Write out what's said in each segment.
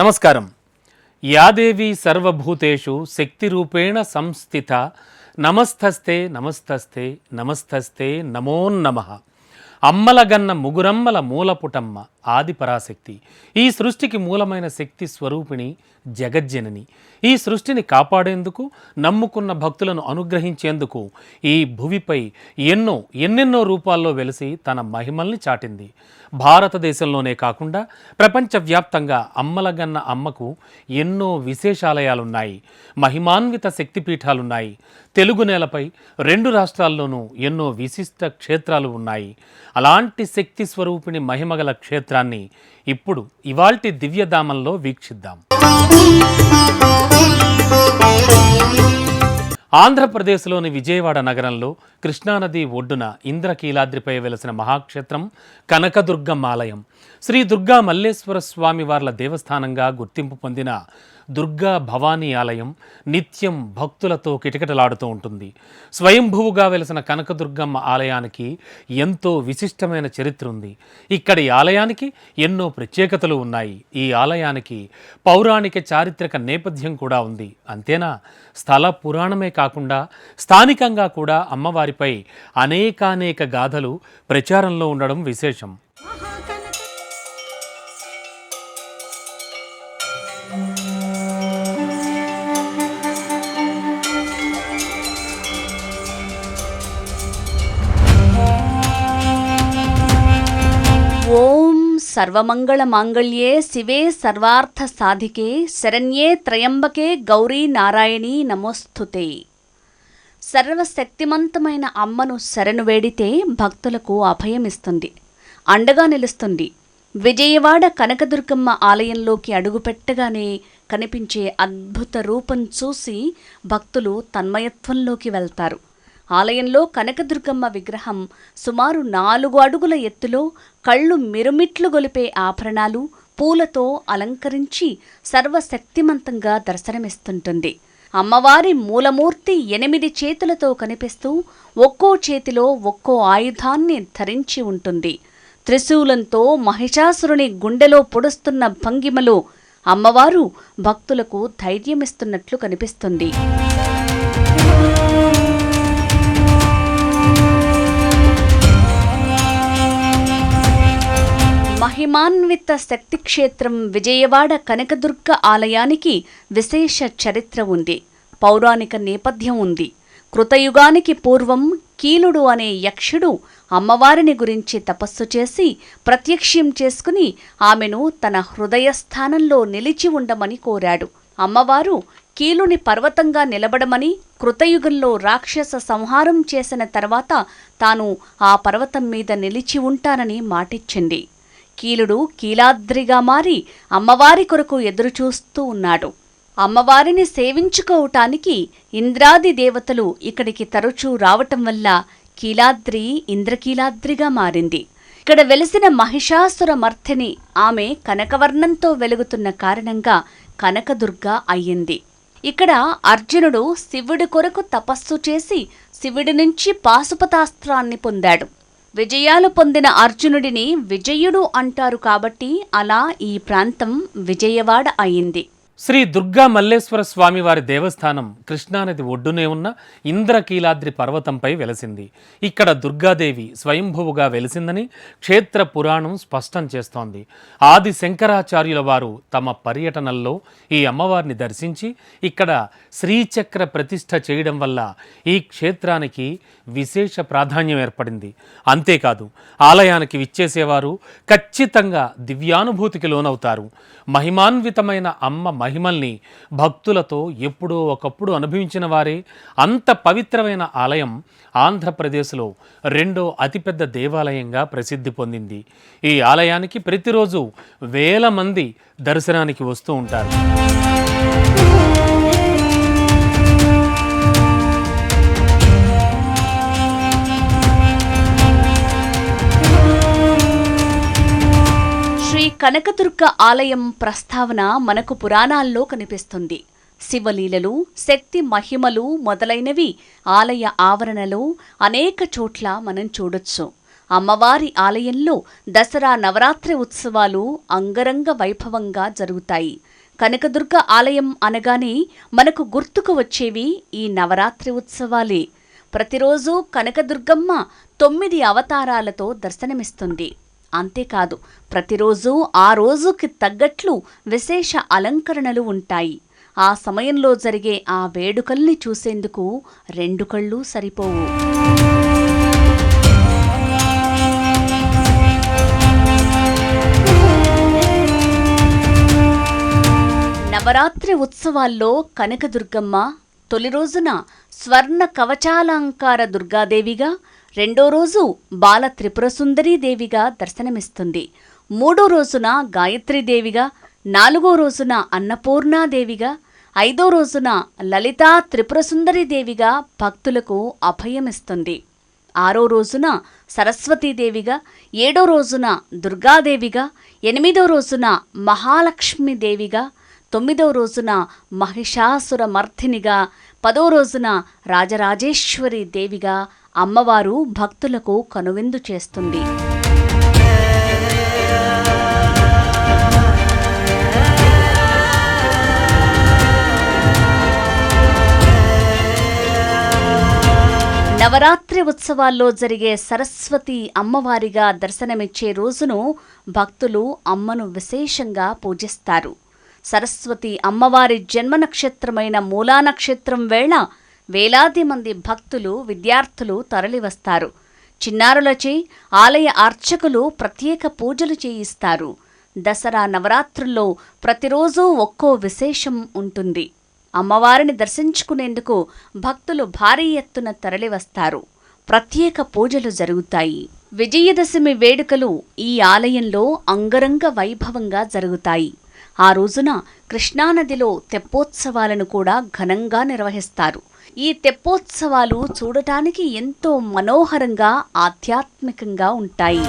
నమస్కారం. యాదేవి సర్వభూతేషు శక్తిరూపేణ సంస్థిత నమస్తస్తే నమస్తస్తే నమస్తస్తే నమోన్నమ అమ్మలగన్న ముగురమ్మల మూలపుటమ్మ ఆది పరాశక్తి ఈ సృష్టికి మూలమైన శక్తి స్వరూపిణి జగజ్జనని. ఈ సృష్టిని కాపాడేందుకు నమ్ముకున్న భక్తులను అనుగ్రహించేందుకు ఈ భువిపై ఎన్నో ఎన్నెన్నో రూపాల్లో వెలిసి తన మహిమల్ని చాటింది. భారతదేశంలోనే కాకుండా ప్రపంచవ్యాప్తంగా అమ్మలగన్న అమ్మకు ఎన్నో విశేషాలయాలున్నాయి. మహిమాన్విత శక్తిపీఠాలున్నాయి. తెలుగు నేలపై రెండు రాష్ట్రాల్లోనూ ఎన్నో విశిష్ట క్షేత్రాలు ఉన్నాయి. అలాంటి శక్తి స్వరూపిణి మహిమగల క్షేత్రాన్ని ఇప్పుడు ఇవాల్టి దివ్యధామంలో వీక్షిద్దాం. ఆంధ్రప్రదేశ్లోని విజయవాడ నగరంలో కృష్ణానది ఒడ్డున ఇంద్రకీలాద్రిపై వెలసిన మహాక్షేత్రం కనకదుర్గమ్మాలయం శ్రీ దుర్గా మల్లేశ్వర స్వామి వార్ల దేవస్థానంగా గుర్తింపు పొందిన దుర్గా భవానీ ఆలయం నిత్యం భక్తులతో కిటకిటలాడుతూ ఉంటుంది. స్వయంభువుగా వెలసిన కనకదుర్గమ్మ ఆలయానికి ఎంతో విశిష్టమైన చరిత్ర ఉంది. ఇక్కడి ఆలయానికి ఎన్నో ప్రత్యేకతలు ఉన్నాయి. ఈ ఆలయానికి పౌరాణిక చారిత్రక నేపథ్యం కూడా ఉంది. అంతేనా? స్థల పురాణమే కాకుండా స్థానికంగా కూడా అమ్మవారిపై అనేకానేక గాథలు ప్రచారంలో ఉండడం విశేషం. సర్వమంగళమాంగళ్యే శివే సర్వార్థ సాధికే శరణ్యే త్రయంబకే గౌరీ నారాయణీ నమోస్తుతే. సర్వశక్తిమంతమైన అమ్మను శరణు వేడితే భక్తులకు అభయమిస్తుంది. అండగా నిలుస్తుంది. విజయవాడ కనకదుర్గమ్మ ఆలయంలోకి అడుగుపెట్టగానే కనిపించే అద్భుత రూపం చూసి భక్తులు తన్మయత్వంలోకి వెళ్తారు. ఆలయంలో కనకదుర్గమ్మ విగ్రహం సుమారు నాలుగు అడుగుల ఎత్తులో కళ్ళు మిరుమిట్లు గొలిపే ఆభరణాలు పూలతో అలంకరించి సర్వశక్తిమంతంగా దర్శనమిస్తుంటుంది. అమ్మవారి మూలమూర్తి ఎనిమిది చేతులతో కనిపిస్తూ ఒక్కో చేతిలో ఒక్కో ఆయుధాన్ని ధరించి ఉంటుంది. త్రిశూలంతో మహిషాసురుని గుండెలో పొడుస్తున్న భంగిమలో అమ్మవారు భక్తులకు ధైర్యమిస్తున్నట్లు కనిపిస్తుంది. మహిమాన్విత శక్తిక్షేత్రం విజయవాడ కనకదుర్గ ఆలయానికి విశేష చరిత్ర ఉంది. పౌరాణిక నేపథ్యం ఉంది. కృతయుగానికి పూర్వం కీలుడు అనే యక్షుడు అమ్మవారిని గురించి తపస్సు చేసి ప్రత్యక్ష్యం చేసుకుని ఆమెను తన హృదయస్థానంలో నిలిచి ఉండమని కోరాడు. అమ్మవారు కీలుని పర్వతంగా నిలబడమని కృతయుగంలో రాక్షస సంహారం చేసిన తర్వాత తాను ఆ పర్వతం మీద నిలిచి ఉంటానని మాటిచ్చింది. కీలుడు కీలాద్రిగా మారి అమ్మవారి కొరకు ఎదురుచూస్తూ ఉన్నాడు. అమ్మవారిని సేవించుకోవటానికి ఇంద్రాది దేవతలు ఇక్కడికి తరచూ రావటం వల్ల కీలాద్రి ఇంద్రకీలాద్రిగా మారింది. ఇక్కడ వెలిసిన మహిషాసుర మర్ధిని ఆమె కనకవర్ణంతో వెలుగుతున్న కారణంగా కనకదుర్గ అయ్యింది. ఇక్కడ అర్జునుడు శివుడి కొరకు తపస్సు చేసి శివుడి నుంచి పాశుపతాస్త్రాన్ని పొందాడు. విజయాలు పొందిన అర్జునుడిని విజయుడు అంటారు కాబట్టి అలా ఈ ప్రాంతం విజయవాడ అయింది. శ్రీ దుర్గా మల్లేశ్వర స్వామి వారి దేవస్థానం కృష్ణానది ఒడ్డునే ఉన్న ఇంద్రకీలాద్రి పర్వతంపై వెలసింది. ఇక్కడ దుర్గాదేవి స్వయంభువుగా వెలిసిందని క్షేత్ర పురాణం స్పష్టం చేస్తోంది. ఆది శంకరాచార్యుల వారు తమ పర్యటనల్లో ఈ అమ్మవారిని దర్శించి ఇక్కడ శ్రీచక్ర ప్రతిష్ఠ చేయడం వల్ల ఈ క్షేత్రానికి విశేష ప్రాధాన్యం ఏర్పడింది. అంతేకాదు ఆలయానికి విచ్చేసేవారు ఖచ్చితంగా దివ్యానుభూతికి లోనవుతారు. మహిమాన్వితమైన అమ్మ మహిమల్ని భక్తులతో ఎప్పుడో ఒకప్పుడు అనుభవించిన వారే అంత పవిత్రమైన ఆలయం ఆంధ్రప్రదేశ్లో రెండో అతిపెద్ద దేవాలయంగా ప్రసిద్ధి పొందింది. ఈ ఆలయానికి ప్రతిరోజు వేల మంది దర్శనానికి వస్తూ ఉంటారు. కనకదుర్గ ఆలయం ప్రస్తావన మనకు పురాణాల్లో కనిపిస్తుంది. శివలీలలు శక్తి మహిమలు మొదలైనవి ఆలయ ఆవరణలో అనేక చోట్ల మనం చూడొచ్చు. అమ్మవారి ఆలయంలో దసరా నవరాత్రి ఉత్సవాలు అంగరంగ వైభవంగా జరుగుతాయి. కనకదుర్గ ఆలయం అనగానే మనకు గుర్తుకు వచ్చేవి ఈ నవరాత్రి ఉత్సవాలే. ప్రతిరోజు కనకదుర్గమ్మ తొమ్మిది అవతారాలతో దర్శనమిస్తుంది. అంతేకాదు ప్రతిరోజు ఆ రోజుకి తగ్గట్లు విశేష అలంకరణలు ఉంటాయి. ఆ సమయంలో జరిగే ఆ వేడుకల్ని చూసేందుకు రెండు కళ్ళు సరిపోవు. నవరాత్రి ఉత్సవాల్లో కనకదుర్గమ్మ తొలి రోజున స్వర్ణ కవచాలంకార దుర్గాదేవిగా రెండో రోజు బాల త్రిపుర దేవిగా దర్శనమిస్తుంది. మూడో రోజున గాయత్రీదేవిగా నాలుగో రోజున అన్నపూర్ణాదేవిగా ఐదో రోజున లలితా త్రిపురసుందరీ దేవిగా భక్తులకు అభయమిస్తుంది. ఆరో రోజున సరస్వతీదేవిగా ఏడో రోజున దుర్గాదేవిగా ఎనిమిదో రోజున మహాలక్ష్మీదేవిగా తొమ్మిదో రోజున మహిషాసుర మర్ధినిగా పదో రోజున రాజరాజేశ్వరి దేవిగా అమ్మవారు భక్తులకు కనువిందు చేస్తుంది. నవరాత్రి ఉత్సవాల్లో జరిగే సరస్వతి అమ్మవారిగా దర్శనమిచ్చే రోజును భక్తులు అమ్మను విశేషంగా పూజిస్తారు. సరస్వతి అమ్మవారి జన్మ నక్షత్రమైన మూలా నక్షత్రం వేళ వేలాది మంది భక్తులు విద్యార్థులు తరలివస్తారు. చిన్నారులచే ఆలయ అర్చకులు ప్రత్యేక పూజలు చేయిస్తారు. దసరా నవరాత్రుల్లో ప్రతిరోజూ ఒక్కో విశేషం ఉంటుంది. అమ్మవారిని దర్శించుకునేందుకు భక్తులు భారీ ఎత్తున తరలివస్తారు. ప్రత్యేక పూజలు జరుగుతాయి. విజయదశమి వేడుకలు ఈ ఆలయంలో అంగరంగ వైభవంగా జరుగుతాయి. ఆ రోజున కృష్ణానదిలో తెప్పోత్సవాలను కూడా ఘనంగా నిర్వహిస్తారు. ఈ తెప్పోత్సవాలు చూడటానికి ఎంతో మనోహరంగా ఆధ్యాత్మికంగా ఉంటాయి.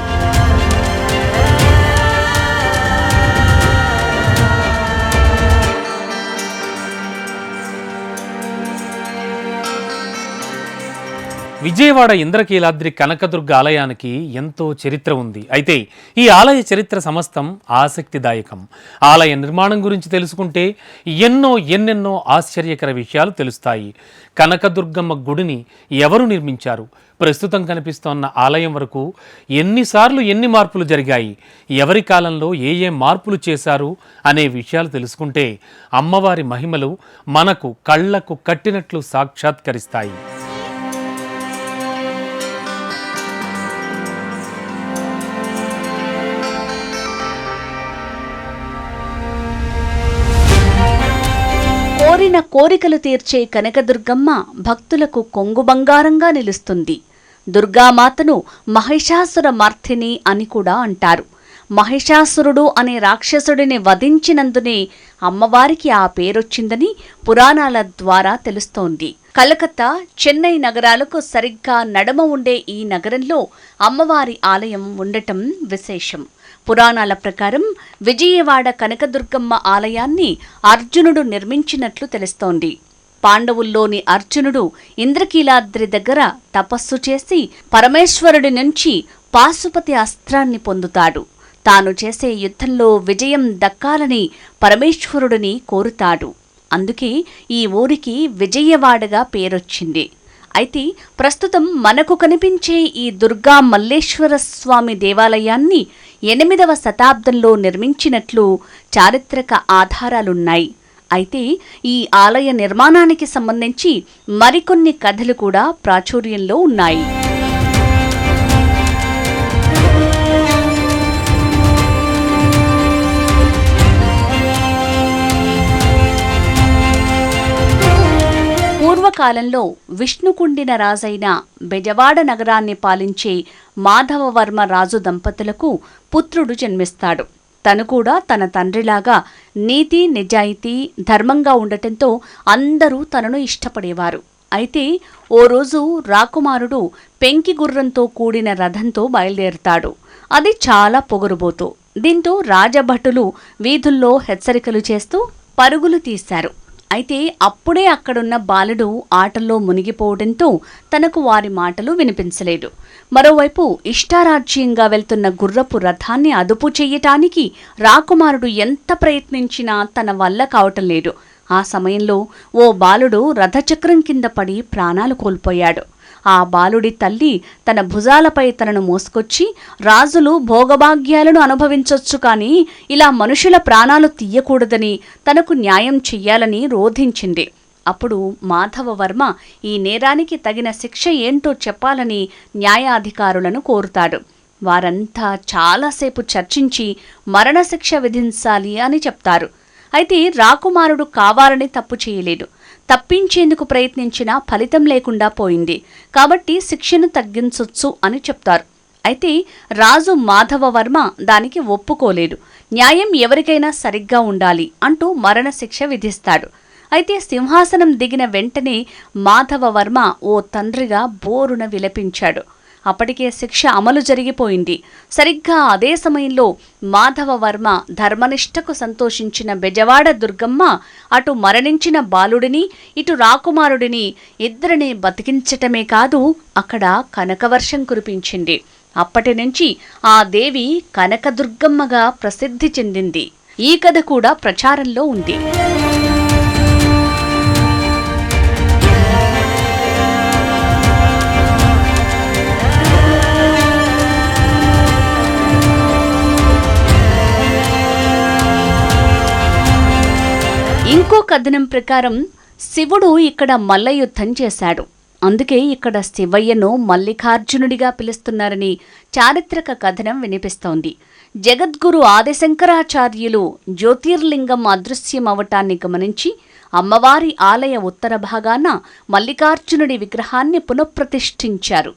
విజయవాడ ఇంద్రకీలాద్రి కనకదుర్గ ఆలయానికి ఎంతో చరిత్ర ఉంది. అయితే ఈ ఆలయ చరిత్ర సమస్తం ఆసక్తిదాయకం. ఆలయ నిర్మాణం గురించి తెలుసుకుంటే ఎన్నో ఎన్నెన్నో ఆశ్చర్యకర విషయాలు తెలుస్తాయి. కనకదుర్గమ్మ గుడిని ఎవరు నిర్మించారు? ప్రస్తుతం కనిపిస్తోన్న ఆలయం వరకు ఎన్నిసార్లు ఎన్ని మార్పులు జరిగాయి? ఎవరి కాలంలో ఏ ఏ మార్పులు చేశారు? అనే విషయాలు తెలుసుకుంటే అమ్మవారి మహిమలు మనకు కళ్ళకు కట్టినట్లు సాక్షాత్కరిస్తాయి. కోరిన కోరికలు తీర్చే కనకదుర్గమ్మ భక్తులకు కొంగు బంగారంగా నిలుస్తుంది. దుర్గామాతను మహిషాసుర మర్ధిని అని కూడా అంటారు. మహిషాసురుడు అనే రాక్షసుడిని వధించినందునే అమ్మవారికి ఆ పేరొచ్చిందని పురాణాల ద్వారా తెలుస్తోంది. కలకత్తా చెన్నై నగరాలకు సరిగ్గా నడమ ఉండే ఈ నగరంలో అమ్మవారి ఆలయం ఉండటం విశేషం. పురాణాల ప్రకారం విజయవాడ కనకదుర్గమ్మ ఆలయాన్ని అర్జునుడు నిర్మించినట్లు తెలుస్తోంది. పాండవుల్లోని అర్జునుడు ఇంద్రకీలాద్రి దగ్గర తపస్సు చేసి పరమేశ్వరుడి నుంచి పాశుపతి అస్త్రాన్ని పొందుతాడు. తాను చేసే యుద్ధంలో విజయం దక్కాలని పరమేశ్వరుడిని కోరుతాడు. అందుకే ఈ ఊరికి విజయవాడగా పేరొచ్చింది. అయితే ప్రస్తుతం మనకు కనిపించే ఈ దుర్గా మల్లేశ్వర స్వామి దేవాలయాన్ని ఎనిమిదవ శతాబ్దంలో నిర్మించినట్లు చారిత్రక ఆధారాలున్నాయి. అయితే ఈ ఆలయ నిర్మాణానికి సంబంధించి మరికొన్ని కథలు కూడా ప్రాచుర్యంలో ఉన్నాయి. కాలంలో విష్ణుకుండిన రాజైన బెజవాడ నగరాన్ని పాలించే మాధవవర్మ రాజు దంపతులకు పుత్రుడు జన్మిస్తాడు. తను కూడా తన తండ్రిలాగా నీతి నిజాయితీ ధర్మంగా ఉండటంతో అందరూ తనను ఇష్టపడేవారు. అయితే ఓ రోజు రాకుమారుడు పెంకి గుర్రంతో కూడిన రథంతో బయలుదేరుతాడు. అది చాలా పొగరుబోతు. దీంతో రాజభటులు వీధుల్లో హెచ్చరికలు చేస్తూ పరుగులు తీశారు. అయితే అప్పుడే అక్కడున్న బాలుడు ఆటల్లో మునిగిపోవడంతో తనకు వారి మాటలు వినిపించలేదు. మరోవైపు ఇష్టారాజ్యంగా వెళ్తున్న గుర్రపు రథాన్ని అదుపు చెయ్యటానికి రాకుమారుడు ఎంత ప్రయత్నించినా తన వల్ల కావటం లేదు. ఆ సమయంలో ఓ బాలుడు రథచక్రం కింద పడి ప్రాణాలు కోల్పోయాడు. ఆ బాలుడి తల్లి తన భుజాలపై తనను మోసుకొచ్చి రాజులు భోగభాగ్యాలను అనుభవించొచ్చు కానీ ఇలా మనుషుల ప్రాణాలు తీయకూడదని తనకు న్యాయం చెయ్యాలని రోధించింది. అప్పుడు మాధవవర్మ ఈ నేరానికి తగిన శిక్ష ఏంటో చెప్పాలని న్యాయాధికారులను కోరుతాడు. వారంతా చాలాసేపు చర్చించి మరణశిక్ష విధించాలి అని చెప్తారు. అయితే రాకుమారుడు కావాలని తప్పు చేయలేదు. తప్పించేందుకు ప్రయత్నించినా ఫలితం లేకుండా పోయింది. కాబట్టి శిక్షను తగ్గించొచ్చు అని చెప్తారు. అయితే రాజు మాధవవర్మ దానికి ఒప్పుకోలేదు. న్యాయం ఎవరికైనా సరిగ్గా ఉండాలి అంటూ మరణశిక్ష విధిస్తాడు. అయితే సింహాసనం దిగిన వెంటనే మాధవవర్మ ఓ తండ్రిగా బోరున విలపించాడు. అప్పటికే శిక్ష అమలు జరిగిపోయింది. సరిగ్గా అదే సమయంలో మాధవవర్మ ధర్మనిష్టకు సంతోషించిన బెజవాడ దుర్గమ్మ అటు మరణించిన బాలుడిని ఇటు రాకుమారుడిని ఇద్దరిని బతికించటమే కాదు అక్కడ కనకవర్షం కురిపించింది. అప్పటి నుంచి ఆ దేవి కనకదుర్గమ్మగా ప్రసిద్ధి చెందింది. ఈ కథ కూడా ప్రచారంలో ఉంది. ఇంకో కథనం ప్రకారం శివుడు ఇక్కడ మల్ల యుద్ధం చేశాడు. అందుకే ఇక్కడ శివయ్యను మల్లికార్జునుడిగా పిలుస్తున్నారని చారిత్రక కథనం వినిపిస్తోంది. జగద్గురు ఆదిశంకరాచార్యులు జ్యోతిర్లింగం అదృశ్యమవటాన్ని గమనించి అమ్మవారి ఆలయ ఉత్తర భాగాన మల్లికార్జునుడి విగ్రహాన్ని పునఃప్రతిష్ఠించారు.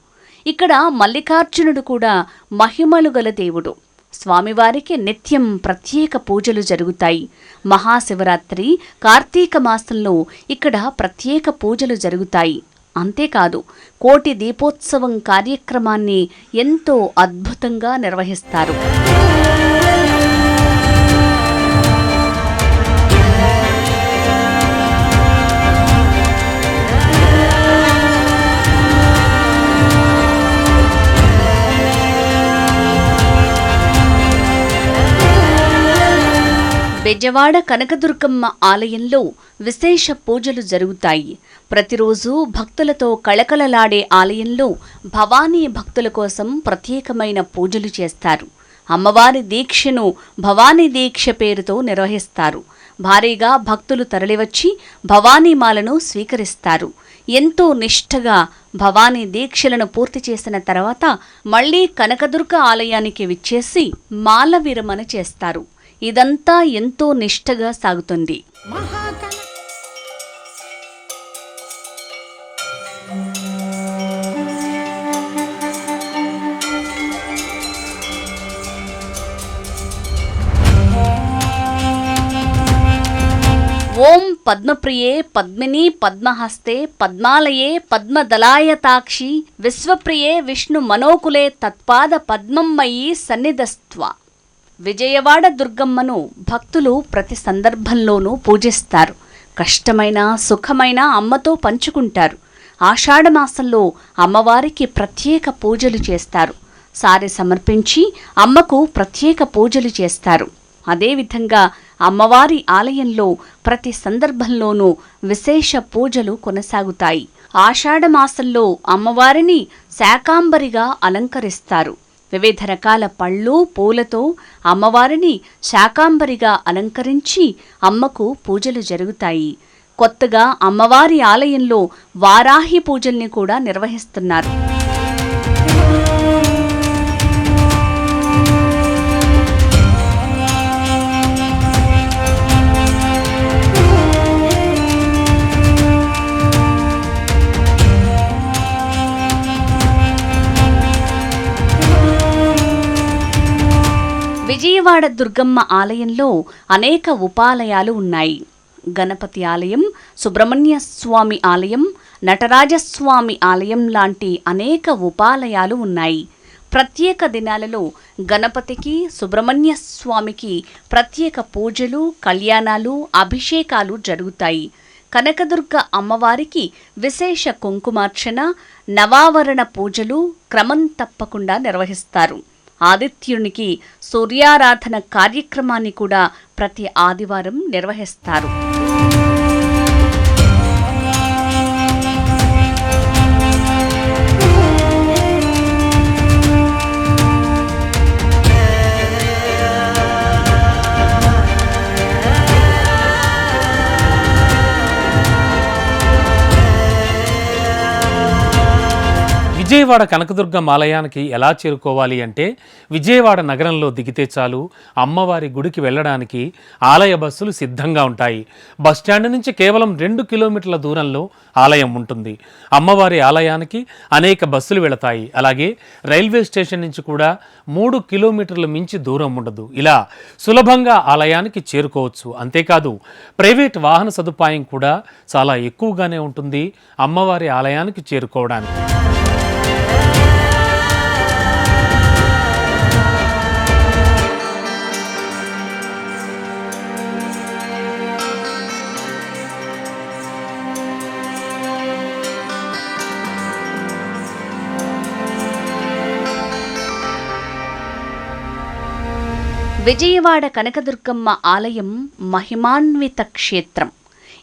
ఇక్కడ మల్లికార్జునుడు కూడా మహిమలు గల దేవుడు. స్వామివారికి నిత్యం ప్రత్యేక పూజలు జరుగుతాయి. మహాశివరాత్రి కార్తీక మాసంలో ఇక్కడ ప్రత్యేక పూజలు జరుగుతాయి. అంతేకాదు కోటి దీపోత్సవం కార్యక్రమాన్ని ఎంతో అద్భుతంగా నిర్వహిస్తారు. బెజవాడ కనకదుర్గమ్మ ఆలయంలో విశేష పూజలు జరుగుతాయి. ప్రతిరోజు భక్తులతో కళకళలాడే ఆలయంలో భవానీ భక్తుల కోసం ప్రత్యేకమైన పూజలు చేస్తారు. అమ్మవారి దీక్షను భవానీ దీక్ష పేరుతో నిర్వహిస్తారు. భారీగా భక్తులు తరలివచ్చి భవానీమాలను స్వీకరిస్తారు. ఎంతో నిష్ఠగా భవానీ దీక్షలను పూర్తి చేసిన తర్వాత మళ్ళీ కనకదుర్గ ఆలయానికి విచ్చేసి మాల విరమణ చేస్తారు. ఇదంతా ఎంతో నిష్ఠగా సాగుతుంది. ఓం పద్మప్రియే పద్మిని పద్మహస్తే పద్మాలయే పద్మదలాయతాక్షి విశ్వప్రియే విష్ణు మనోకులే తత్పాద పద్మమ్మయీ సన్నిధస్త్వ. విజయవాడ దుర్గమ్మను భక్తులు ప్రతి సందర్భంలోనూ పూజిస్తారు. కష్టమైన సుఖమైన అమ్మతో పంచుకుంటారు. ఆషాఢమాసంలో అమ్మవారికి ప్రత్యేక పూజలు చేస్తారు. సారి సమర్పించి అమ్మకు ప్రత్యేక పూజలు చేస్తారు. అదేవిధంగా అమ్మవారి ఆలయంలో ప్రతి సందర్భంలోనూ విశేష పూజలు కొనసాగుతాయి. ఆషాఢమాసంలో అమ్మవారిని శాకాంబరిగా అలంకరిస్తారు. వివిధ రకాల పళ్ళు పూలతో అమ్మవారిని శాకాంబరిగా అలంకరించి అమ్మకు పూజలు జరుగుతాయి. కొత్తగా అమ్మవారి ఆలయంలో వారాహి పూజల్ని కూడా నిర్వహిస్తున్నారు. విజయవాడ దుర్గమ్మ ఆలయంలో అనేక ఉపాలయాలు ఉన్నాయి. గణపతి ఆలయం సుబ్రహ్మణ్య స్వామి ఆలయం నటరాజస్వామి ఆలయం లాంటి అనేక ఉపాలయాలు ఉన్నాయి. ప్రత్యేక దినాలలో గణపతికి సుబ్రహ్మణ్య స్వామికి ప్రత్యేక పూజలు కళ్యాణాలు అభిషేకాలు జరుగుతాయి. కనకదుర్గ అమ్మవారికి విశేష కుంకుమార్చన నవావరణ పూజలు క్రమం తప్పకుండా నిర్వహిస్తారు. ఆదిత్యునికి సూర్యారాధన కార్యక్రమాన్ని కూడా ప్రతి ఆదివారం నిర్వహిస్తారు. విజయవాడ కనకదుర్గమ్మ ఆలయానికి ఎలా చేరుకోవాలి అంటే విజయవాడ నగరంలో దిగితే చాలు అమ్మవారి గుడికి వెళ్ళడానికి ఆలయ బస్సులు సిద్ధంగా ఉంటాయి. బస్టాండ్ నుంచి కేవలం రెండు కిలోమీటర్ల దూరంలో ఆలయం ఉంటుంది. అమ్మవారి ఆలయానికి అనేక బస్సులు వెళతాయి. అలాగే రైల్వే స్టేషన్ నుంచి కూడా మూడు కిలోమీటర్ల మించి దూరం ఉండదు. ఇలా సులభంగా ఆలయానికి చేరుకోవచ్చు. అంతేకాదు ప్రైవేట్ వాహన సదుపాయం కూడా చాలా ఎక్కువగానే ఉంటుంది అమ్మవారి ఆలయానికి చేరుకోవడానికి. విజయవాడ కనకదుర్గమ్మ ఆలయం మహిమాన్విత క్షేత్రం.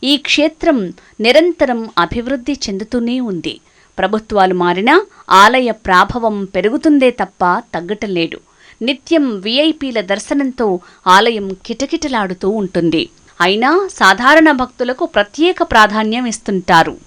ఈ క్షేత్రం నిరంతరం అభివృద్ధి చెందుతూనే ఉంది. ప్రభుత్వాలు మారినా ఆలయ ప్రాభవం పెరుగుతుందే తప్ప తగ్గటం లేదు నిత్యం విఐపీల దర్శనంతో ఆలయం కిటకిటలాడుతూ ఉంటుంది. అయినా సాధారణ భక్తులకు ప్రత్యేక ప్రాధాన్యం ఇస్తుంటారు.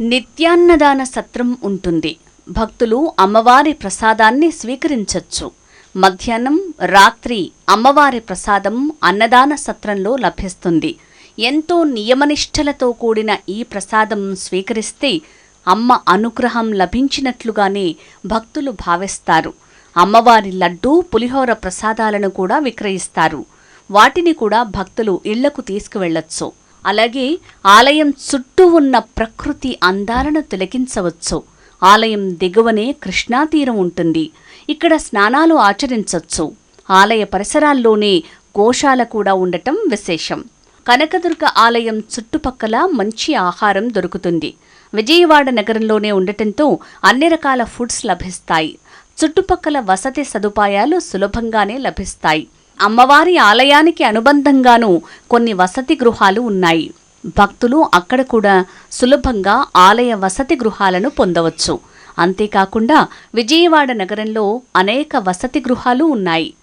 నిత్యాన్నదాన సత్రం ఉంటుంది. భక్తులు అమ్మవారి ప్రసాదాన్ని స్వీకరించవచ్చు మధ్యాహ్నం రాత్రి అమ్మవారి ప్రసాదం అన్నదాన సత్రంలో లభిస్తుంది. ఎంతో నియమనిష్టలతో కూడిన ఈ ప్రసాదం స్వీకరిస్తే అమ్మ అనుగ్రహం లభించినట్లుగానే భక్తులు భావిస్తారు. అమ్మవారి లడ్డూ పులిహోర ప్రసాదాలను కూడా విక్రయిస్తారు. వాటిని కూడా భక్తులు ఇళ్ళకు తీసుకువెళ్ళొచ్చు. అలాగే ఆలయం చుట్టూ ఉన్న ప్రకృతి అందాలను తొలగించవచ్చు ఆలయం దిగువనే కృష్ణా తీరం ఉంటుంది. ఇక్కడ స్నానాలు ఆచరించవచ్చు ఆలయ పరిసరాల్లోనే గోశాల కూడా ఉండటం విశేషం. కనకదుర్గ ఆలయం చుట్టుపక్కల మంచి ఆహారం దొరుకుతుంది. విజయవాడ నగరంలోనే ఉండటంతో అన్ని రకాల ఫుడ్స్ లభిస్తాయి. చుట్టుపక్కల వసతి సదుపాయాలు సులభంగానే లభిస్తాయి. అమ్మవారి ఆలయానికి అనుబంధంగానూ కొన్ని వసతి గృహాలు ఉన్నాయి. భక్తులు అక్కడ కూడా సులభంగా ఆలయ వసతి గృహాలను పొందవచ్చు. అంతేకాకుండా విజయవాడ నగరంలో అనేక వసతి గృహాలు ఉన్నాయి.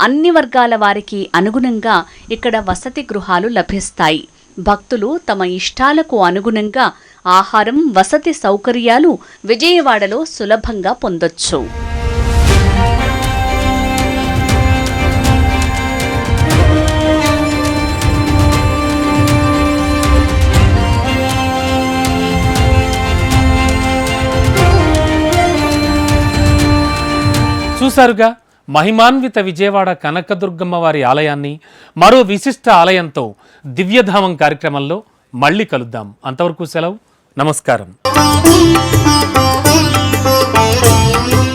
అన్ని వర్గాల వారికి అనుగుణంగా ఇక్కడ వసతి గృహాలు లభిస్తాయి. భక్తులు తమ ఇష్టాలకు అనుగుణంగా ఆహారం వసతి సౌకర్యాలు విజయవాడలో సులభంగా పొందొచ్చు. చూశారుగా మహిమాన్విత విజయవాడ కనకదుర్గమ్మ వారి ఆలయాన్ని మరో విశిష్ట ఆలయంతో దివ్యధామం కార్యక్రమంలో మళ్ళీ కలుద్దాం అంతవరకు సెలవు నమస్కారం Thank you.